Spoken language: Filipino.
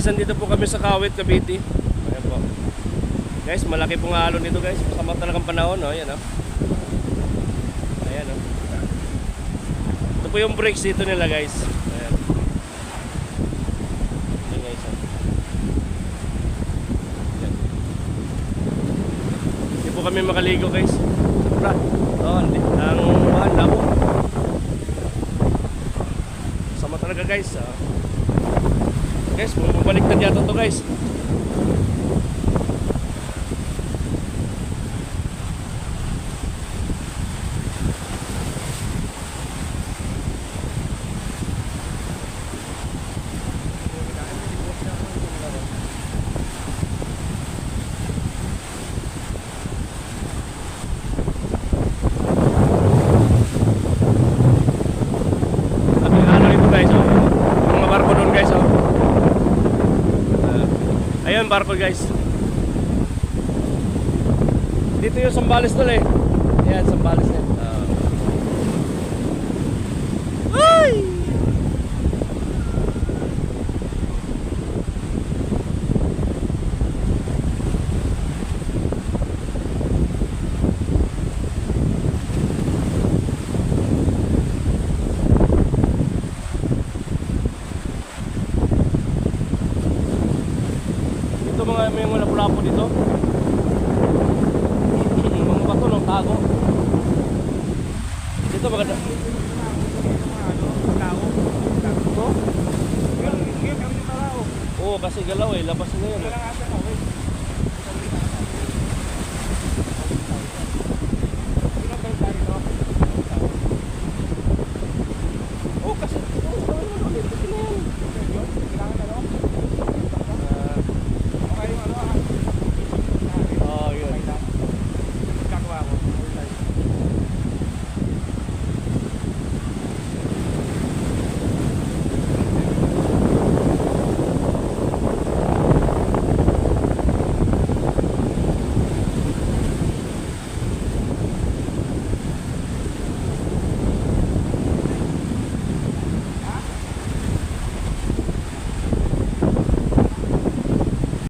guys, andito po kami sa Kawit, Cavite. Ayan po. Guys, malaki pong alon dito guys. Masama talagang panahon, no? Ayan, no? Ayan, no? Ito po yung brakes dito nila guys. Ayan. Ayan guys, oh. Hindi po kami makaligo guys. Sobra. Oh. Ang mahal na po. Sama talaga guys. ah. Guys, bumabaliktad yata to guys. Sabi ano ito guys, oh. Yung Mga barko doon guys, oh. Ayun, barko guys. Dito yung Sambales doon eh. Ayan, Sambales yan. Dito mga may mga lapu-lapu dito. mga bato ng tago. Dito maganda. Ito? Oo, kasi galaw eh. Labas na yun. eh.